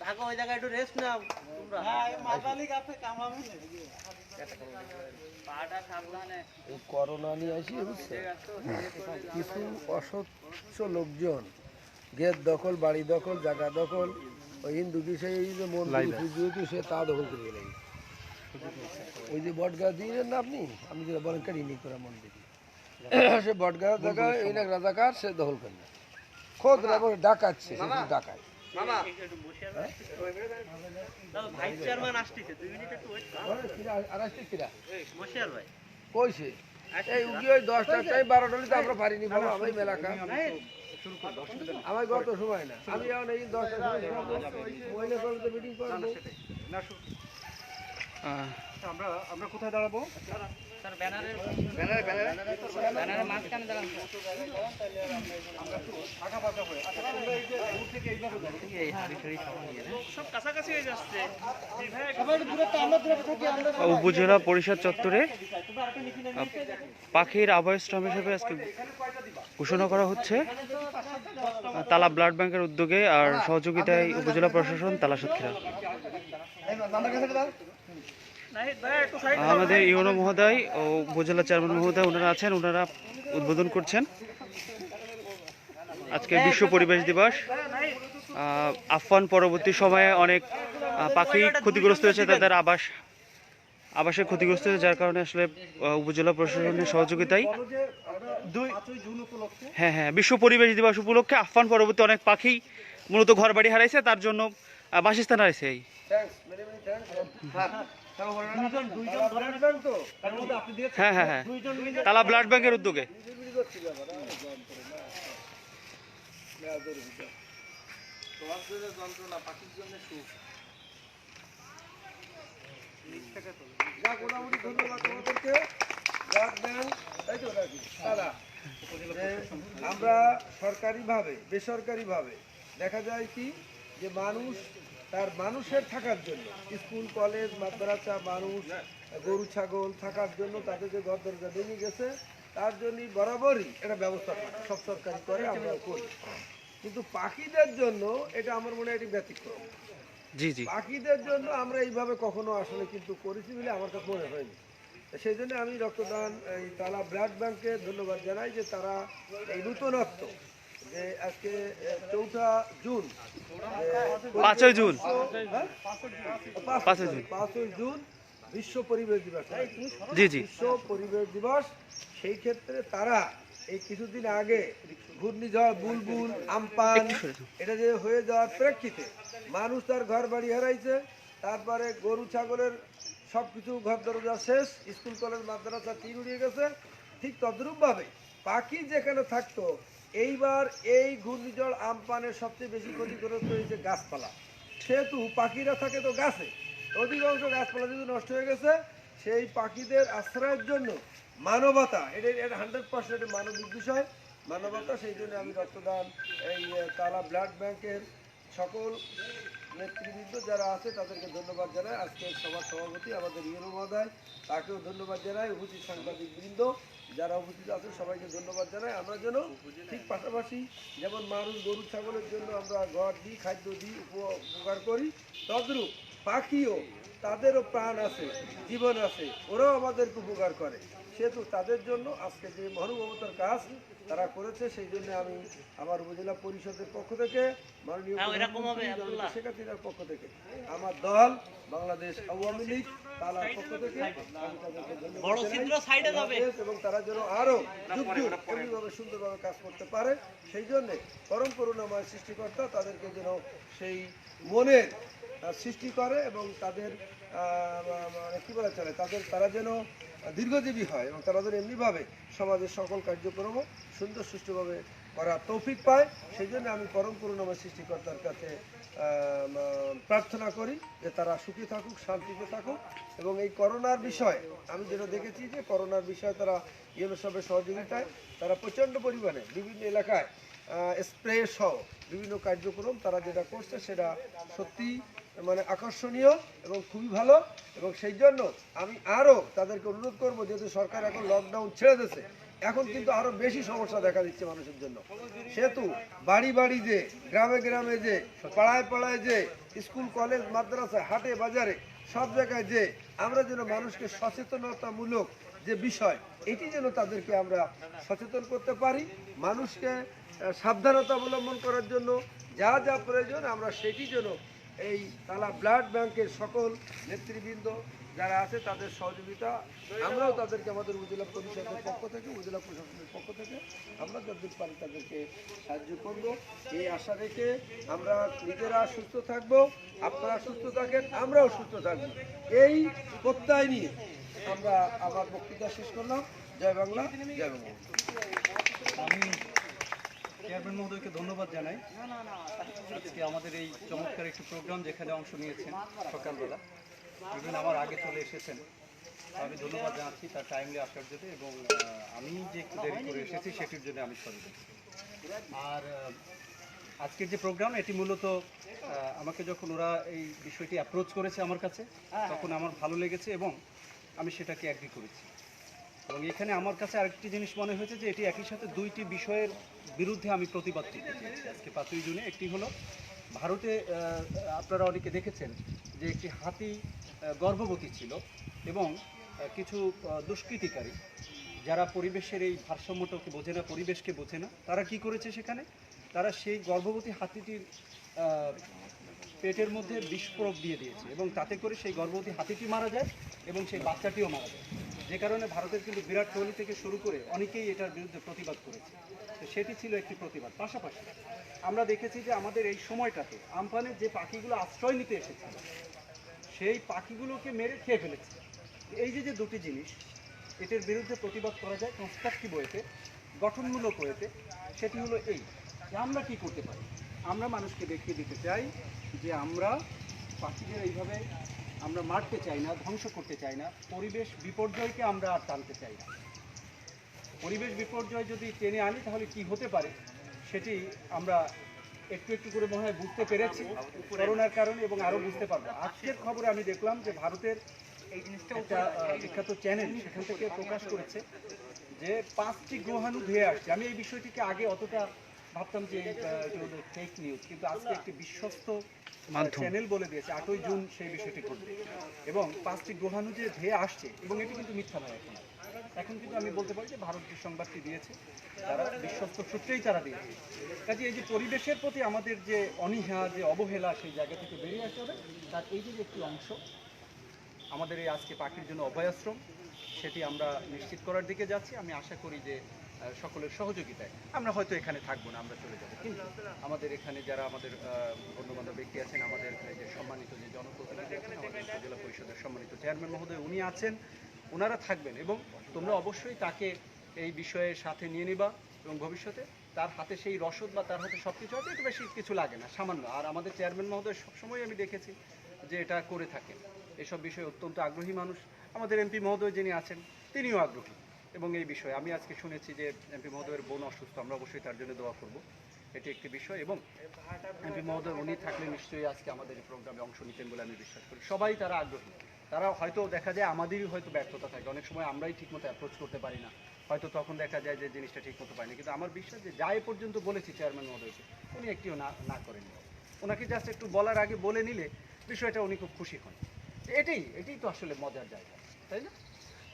থাকো ওই জায়গায় একটু রেস্ট নাও। তোমরা। পাটা সাবধানে। এই করোনা নিয়ে আসি কিছু অসচ্ছ লোকজন গেট দখল বাড়ি দখল জায়গা দখল ওই হিন্দু বিষয়ে এই যে মন্দির পুজো সে তা দখল করে গেলেন ওই যে বটগাছ দিলেন না আপনি? আমি যেটা বলেন কারিনি করা মন্দির। সে বটগাছ জায়গা এই না রাজাকার সে দখল করেন খোদ ডাকাচ্ছে সে ডাকায়। কইছে এই উগি ওই দশটার টাইম বারোটা হলে আমরা পারিনি বাবা আমি মেলা কাজ আমার গত সময় না। আমি এখন এই দশটার সময় যাব। মহিলা সমিতি মিটিং করব। আমরা আমরা কোথায় দাঁড়াবো? স্যার ব্যানারের ব্যানারে মাঝখানে দাঁড়ান উপজেলা পরিষদ চত্বরে পাখির আবাসস্থল হিসেবে আজকে ঘোষণা করা হচ্ছে। তালা ব্লাড ব্যাংকের উদ্যোগে আর সহযোগিতায় উপজেলা প্রশাসন তালা সাতক্ষীরা আমাদের ইউনো মহোদয় ও উপজেলা চেয়ারম্যান মহোদয় ওনারা আছেন ওনারা উদ্বোধন করছেন। আজকে বিশ্ব পরিবেশ দিবস। আহ, আফফান পরবর্তী সময়ে অনেক পাখি ক্ষতিগ্রস্ত হয়েছে তাদের আবাস আবাসে ক্ষতিগ্রস্ত হয়েছে যার কারণে আসলে উপজেলা প্রশাসনের সহযোগিতায় হ্যাঁ হ্যাঁ বিশ্ব পরিবেশ দিবস উপলক্ষে আফফান পরবর্তী অনেক পাখি মূলত ঘর বাড়ি হারাইছে তার জন্য বাসস্থান হারাইছে এই। হ্যাঁ হ্যাঁ হ্যাঁ। তালা ব্লাড ব্যাংকের উদ্যোগে। আমরা সরকারিভাবে বেসরকারিভাবে দেখা যায় কি যে মানুষ তার মানুষের থাকার জন্য। স্কুল কলেজ মাদ্রাসা মানুষ গরু ছাগল থাকার জন্য তাদের যে ঘর দরজা ভেঙে গেছে তার জন্য বরাবরই এটা ব্যবস্থা সব সরকারি করে আমরা করি। কিন্তু পাখিদের জন্য এটা আমার মনে হয় এটি ব্যতিক্রম। জি জি। পাখিদের জন্য আমরা এইভাবে কখনো আসলে কিন্তু করেছি বলে আমার কাছে মনে হয়নি। সেই জন্য আমি রক্তদান এই তালা ব্লাড ব্যাংকে ধন্যবাদ জানাই যে তারা এই নূতনত্ব যে আজকে চৌঠা জুন। পাঁচই জুন? পাঁচই জুন। পাঁচই জুন বিশ্ব পরিবেশ দিবস। জি জি। বিশ্ব পরিবেশ দিবস সেই ক্ষেত্রে তারা এই কিছুদিন আগে ঘূর্ণিঝড় বুলবুল আমপান এটা যে হয়ে যাওয়ার প্রেক্ষিতে মানুষ তার ঘর বাড়ি হারাইছে তারপরে গরু ছাগলের সব কিছু ঘর দরজা শেষ স্কুল কলেজ মাদ্রাসা টিন উড়িয়ে গেছে। ঠিক তদ্রূপভাবে পাখি যেখানে থাকতো এইবার এই ঘূর্ণিঝড় আমপানের সবচেয়ে বেশি ক্ষতিগ্রস্ত হয়েছে গাছপালা। সেহেতু পাখিরা থাকে তো গাছে। অধিকাংশ গাছপালা যেহেতু নষ্ট হয়ে গেছে, সেই পাখিদের আশ্রয়ের জন্য মানবতা, এটা এটা হান্ড্রেড পার্সেন্ট মানবিক বিষয়। মানবতা, সেই জন্য আমি রক্তদান, এই, তারা ব্লাড ব্যাংকের সকল নেতৃবৃন্দ যারা আছে, তাদেরকে ধন্যবাদ জানাই। আজকে সভার সভাপতি আমাদের ইউনো মহোদয়, তাকেও ধন্যবাদ জানাই। উপস্থিত সাংবাদিকবৃন্দ যারা উপস্থিত আছে সবাইকে ধন্যবাদ জানাই। আমরা যেন ঠিক পাশাপাশি যেমন মানুষ গরু, ছাগলের জন্য আমরা ঘর দিই, খাদ্য দিই উপ- উপকার করি, তদ্রূপ পাখিও তাদেরও প্রাণ আছে জীবন আছে ওরাও আমাদেরকে উপকার করে। সেহেতু তাদের জন্য আজকে যে মহানুভবতার কাজ তারা করেছে সেই জন্য আমি আমার উপজেলা পরিষদের পক্ষ থেকে মাননীয় হ্যাঁ, পক্ষ থেকে আমার দল বাংলাদেশ আওয়ামী লীগ তালার পক্ষ থেকে এবং তারা যেন আরও যুগ যুগ সুন্দরভাবে কাজ করতে পারে সেই জন্য পরম করুণাময় সৃষ্টিকর্তা তাদেরকে যেন সেই মনের সৃষ্টি করে এবং তাদের মানে কি বলা চলে, তাদের, তারা যেন দীর্ঘজীবী হয় এবং তারা যেন এমনিভাবে সমাজের সকল কার্যক্রম সুন্দর সুষ্ঠুভাবে করার তৌফিক পায়, সেই জন্য আমি পরম করুণাময় সৃষ্টিকর্তার কাছে প্রার্থনা করি যে তারা সুখী থাকুক, শান্তিতে থাকুক এবং এই করোনার বিষয়ে, আমি যেটা দেখেছি যে করোনার বিষয়ে তারা ইয়েলো সবের সহযোগিতায়, তারা প্রচণ্ড পরিমাণে বিভিন্ন এলাকায় স্প্রে সহ বিভিন্ন কার্যক্রম তারা যেটা করছে সেটা সত্যি মানে আকর্ষণীয় এবং খুবই ভালো। এবং সেই জন্য আমি আরও তাদেরকে অনুরোধ করব, যেহেতু সরকার এখন লকডাউন ছেড়ে দিয়েছে, এখন কিন্তু আরও বেশি সমস্যা দেখা দিচ্ছে মানুষের জন্য। সেহেতু বাড়ি বাড়ি যে, গ্রামে গ্রামে যে, পাড়ায় পাড়ায় যে, স্কুল, কলেজ, মাদ্রাসা, হাটে বাজারে, সব জায়গায় যে, আমরা যেন মানুষকে সচেতনতামূলক যে বিষয়, এটি যেন তাদেরকে আমরা সচেতন করতে পারি, মানুষকে সাবধানতা অবলম্বন করার জন্য যা যা প্রয়োজন আমরা সেটি যেন এই তালা ব্লাড ব্যাংকের সকল নেতৃবৃন্দ যারা আছে, তাদের সহযোগিতা। আমরাও তাদেরকে আমাদের উপজেলা পরিষদের পক্ষ থেকে, উপজেলা প্রশাসনের পক্ষ থেকে আমরা যতদূর পারি তাদেরকে সাহায্য করব। এই আশা রেখে আমরা নিজেরা সুস্থ থাকব, আপনারা সুস্থ থাকেন, আমরাও সুস্থ থাকব। এই প্রত্যয় নিয়ে আমরা আমার বক্তৃতা শেষ করলাম। জয় বাংলা জয় বাংলা। চেয়ারম্যান মহোদয়কে ধন্যবাদ জানাই। আজকে আমাদের এই চমৎকার একটি প্রোগ্রাম যেখানে অংশ নিয়েছেন সকালবেলা। ইভেন আমার আগে চলে এসেছেন। আমি ধন্যবাদ জানাচ্ছি তার টাইমলি আসার জন্য এবং আমি যে একটু দেরি করে এসেছি সেটির জন্য আমি সরি আর আজকের যে প্রোগ্রাম এটি মূলত আমাকে যখন ওরা এই বিষয়টি অ্যাপ্রোচ করেছে আমার কাছে তখন আমার ভালো লেগেছে এবং আমি সেটাকে অ্যাগ্রি করেছি। এবং এখানে আমার কাছে আরেকটি জিনিস মনে হয়েছে যে এটি একই সাথে দুইটি বিষয়ের বিরুদ্ধে আমি প্রতিবাদ করতে চেয়েছি আজকে পাঁচই জুনে একটি হলো, ভারতে আপনারা অনেকে দেখেছেন যে একটি হাতি গর্ভবতী ছিল এবং কিছু দুষ্কৃতিকারী যারা পরিবেশের এই ভারসাম্যটাকে বোঝে না, পরিবেশকে বোঝে না, তারা কি করেছে সেখানে? তারা সেই গর্ভবতী হাতিটির পেটের মধ্যে বিস্ফোরক দিয়ে দিয়েছে এবং তাতে করে সেই গর্ভবতী হাতিটি মারা যায় এবং সেই বাচ্চাটিও মারা যায়। যে কারণে ভারতের কিন্তু বিরাট কোহলি থেকে শুরু করে অনেকেই এটার বিরুদ্ধে প্রতিবাদ করেছে। তো সেটি ছিল একটি প্রতিবাদ। পাশাপাশি আমরা দেখেছি যে আমাদের এই সময়টাতে আমফানের যে পাখিগুলো আশ্রয় নিতে এসেছিল, সেই পাখিগুলোকে মেরে খেয়ে ফেলেছে। এই যে যে দুটি জিনিস, এটার বিরুদ্ধে প্রতিবাদ করা যায় কনস্ট্রাকটিভ ওয়েতে, গঠনমূলক ওয়েতে, সেটি হলো এই যে আমরা কি করতে পারি? আমরা মানুষকে দেখিয়ে দিতে চাই যে আমরা পাখিদের এইভাবে আমরা মারতে চাই না ধ্বংস করতে চাই না পরিবেশ বিপর্যয়কে আমরা আর টানতে চাই না। পরিবেশ বিপর্যয় যদি টেনে আনি তাহলে কি হতে পারে? সেটি আমরা একটু একটু করে মনে হয় বুঝতে পেরেছি। করোনার কারণে এবং আরও বুঝতে পারব। আজকের খবরে আমি দেখলাম যে ভারতের এই জিনিসটা একটা বিখ্যাত চ্যানেল সেখান থেকে প্রকাশ করেছে যে পাঁচটি গ্রহাণু ধেয়ে আসছে। আমি এই বিষয়টিকে আগে অতটা ভাবতাম যে ফেক নিউজ কিন্তু আজকে একটি বিশ্বস্ত চ্যানেল বলে দিয়েছে, আটই জুন সেই বিষয়টি ঘটবে। এবং পাঁচটি গ্রহাণু যে ধেয়ে আসছে, এবং এটি কিন্তু মিথ্যা নয় এখন। এখন কিন্তু আমি বলতে পারি যে ভারত যে সংবাদটি দিয়েছে, তারা বিশ্বস্ত সূত্রেই তারা দিয়েছে। কাজে এই যে পরিবেশের প্রতি আমাদের যে অনীহা, যে অবহেলা সেই জায়গা থেকে বেরিয়ে আসতে হবে। তার এই যে একটি অংশ, আমাদের এই আজকে পাখির জন্য অভয়াশ্রম, সেটি আমরা নিশ্চিত করার দিকে যাচ্ছি। আমি আশা করি যে সকলের সহযোগিতায় আমরা হয়তো এখানে থাকব না, আমরা চলে যাব। কিন্তু আমাদের এখানে যারা আমাদের বন্ধুবান্ধব ব্যক্তি আছেন আমাদের এই যে সম্মানিত যে জনপ্রতিনিধি আছেন আমাদের উপজেলা পরিষদের সম্মানিত চেয়ারম্যান মহোদয়, উনি আছেন ওনারা থাকবেন এবং তোমরা অবশ্যই তাকে এই বিষয়ের সাথে নিয়ে নিবা এবং ভবিষ্যতে তার হাতে সেই রসদ বা তার হাতে সব কিছু আছে এটা বেশি কিছু লাগে না, সামান্য। আর আমাদের চেয়ারম্যান মহোদয় সবসময় আমি দেখেছি যে এটা করে থাকেন। এসব বিষয়ে অত্যন্ত আগ্রহী মানুষ। আমাদের এমপি মহোদয় যিনি আছেন, তিনিও আগ্রহী। এবং এই বিষয়ে আমি আজকে শুনেছি যে এমপি মহোদয়ের বোন অসুস্থ, আমরা অবশ্যই তার জন্য দোয়া করব। এটি একটি বিষয় এবং এমপি মহোদয় উনি থাকলে নিশ্চয়ই আজকে আমাদের এই প্রোগ্রামে অংশ নিতেন বলে আমি বিশ্বাস করি। সবাই তারা আগ্রহী। তারা হয়তো দেখা যায় আমাদেরই হয়তো ব্যর্থতা থাকে। অনেক সময় আমরাই ঠিকমতো অ্যাপ্রোচ করতে পারি না। হয়তো তখন দেখা যায় যে জিনিসটা ঠিকমতো পাইনি। কিন্তু আমার বিশ্বাস যে যা পর্যন্ত বলেছি চেয়ারম্যান মহোদয়কে, উনি একটিও না না করেনি ওনাকে জাস্ট একটু বলার আগে বলে নিলে বিষয়টা উনি খুব খুশি হন। এটাই এটাই তো আসলে মজার জায়গা, তাই না?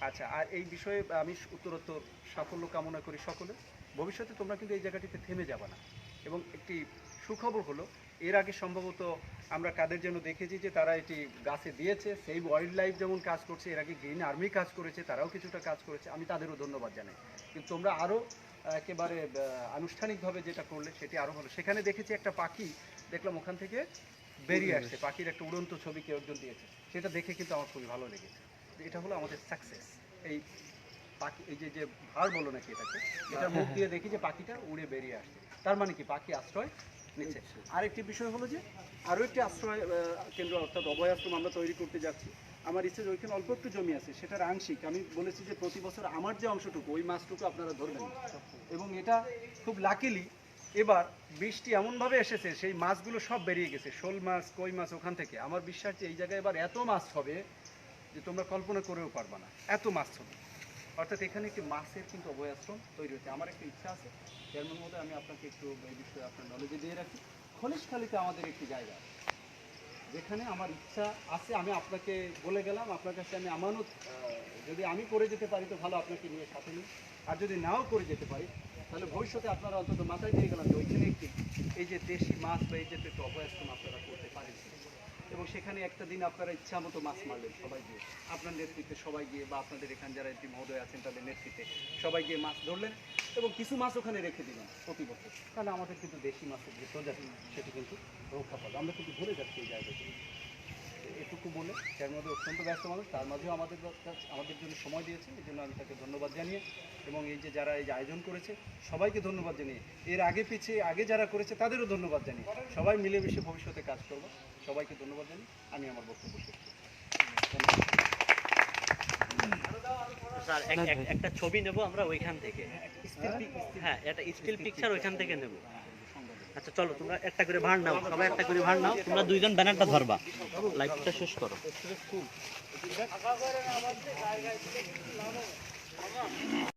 আচ্ছা আর এই বিষয়ে আমি উত্তরোত্তর সাফল্য কামনা করি সকলে ভবিষ্যতে তোমরা কিন্তু এই জায়গাটিতে থেমে যাবে না। এবং একটি সুখবর হলো এর আগে সম্ভবত আমরা কাদের যেন দেখেছি যে তারা এটি গাছে দিয়েছে সেই ওয়াইল্ড লাইফ যেমন কাজ করছে এর আগে গ্রিন আর্মি কাজ করেছে তারাও কিছুটা কাজ করেছে আমি তাদেরও ধন্যবাদ জানাই। কিন্তু তোমরা আরও একেবারে আনুষ্ঠানিকভাবে যেটা করলে সেটি আরও ভালো। সেখানে দেখেছি একটা পাখি দেখলাম ওখান থেকে বেরিয়ে আসছে। পাখির একটা উড়ন্ত ছবি কেউ একজন দিয়েছে। সেটা দেখে কিন্তু আমার খুবই ভালো লেগেছে। এটা হলো আমাদের সাকসেস এই পাখি, এই যে যে ভার বলো নাকি এটাকে এটার মুখ দিয়ে দেখি যে পাখিটা উড়ে বেরিয়ে আসছে। তার মানে কি? পাখি আশ্রয় নিচ্ছে। আরেকটি বিষয় হলো যে, আরও একটি আশ্রয় কেন্দ্র অর্থাৎ অভয়াশ্রম আমরা তৈরি করতে যাচ্ছি। আমার ইচ্ছে ওইখানে অল্প একটু জমি আছে সেটার আংশিক আমি বলেছি যে প্রতি বছর আমার যে অংশটুকু, ওই মাছটুকু আপনারা ধরবেন। এবং এটা খুব লাকিলি এবার বৃষ্টি এমনভাবে এসেছে, সেই মাছগুলো সব বেরিয়ে গেছে। শোল মাছ, কই মাছ, ওখান থেকে। আমার বিশ্বাস যে এই জায়গায় এবার এত মাছ হবে যে তোমরা কল্পনা করেও পারবা না। এত মাছ হবে। অর্থাৎ এখানে একটি মাছের কিন্তু অভয়াশ্রম তৈরি হচ্ছে। আমার একটা ইচ্ছা আছে চেয়ারম্যান মধ্যে আমি আপনাকে একটু এই বিষয়ে আপনার নলেজে দিয়ে রাখি। খনিশখালিতে আমাদের একটি জায়গা। যেখানে আমার ইচ্ছা আছে, আমি আপনাকে বলে গেলাম, আপনার কাছে আমি আমানত যদি আমি করে যেতে পারি তো ভালো আপনাকে নিয়ে সাথে নিই। আর যদি নাও করে যেতে পারি, তাহলে ভবিষ্যতে আপনারা অন্তত মাথায় দিয়ে গেলাম যে ওইখানে একটি, এই যে দেশি মাছ বা এই জাতীয় একটু অভয়াশ্রম আপনারা করতে পারেন। এবং সেখানে একটা দিন আপনারা ইচ্ছা মতো মাছ মারলেন সবাই গিয়ে। আপনার নেতৃত্বে সবাই গিয়ে বা আপনাদের এখানে যারা এমপি মহোদয় আছেন তাদের নেতৃত্বে সবাই গিয়ে মাছ ধরলেন এবং কিছু মাছ ওখানে রেখে দিলেন প্রতি বছর। তাহলে আমাদের কিন্তু দেশি মাছের যে প্রজাতি, সেটি কিন্তু রক্ষা পাবে। আমরা কিন্তু ভুলে যাচ্ছি এই জায়গাটি এটুকু বলে তার মধ্যে অত্যন্ত ব্যস্ত মানুষ, তার মাঝেও আমাদের আমাদের জন্য সময় দিয়েছে। এই জন্য আমি তাকে ধন্যবাদ জানিয়ে এবং এই যে যারা এই যে আয়োজন করেছে, সবাইকে ধন্যবাদ জানিয়ে। এর আগে পিছিয়ে, আগে যারা করেছে, তাদেরও ধন্যবাদ জানিয়ে সবাই মিলেমিশে ভবিষ্যতে কাজ করব। সবাইকে ধন্যবাদ জানিয়ে আমি আমার বক্তব্য শেষ করছি। স্যার এক- এক- একটা ছবি নেব আমরা ওইখান থেকে। হ্যাঁ একটা স্টিল পিকচার ওইখান থেকে নেব। আচ্ছা চলো তোমরা একটা করে ভাড় নাও সবাই একটা করে ভাড় নাও তোমরা দুইজন ব্যানারটা ধরবা। লাইভটা শেষ করো।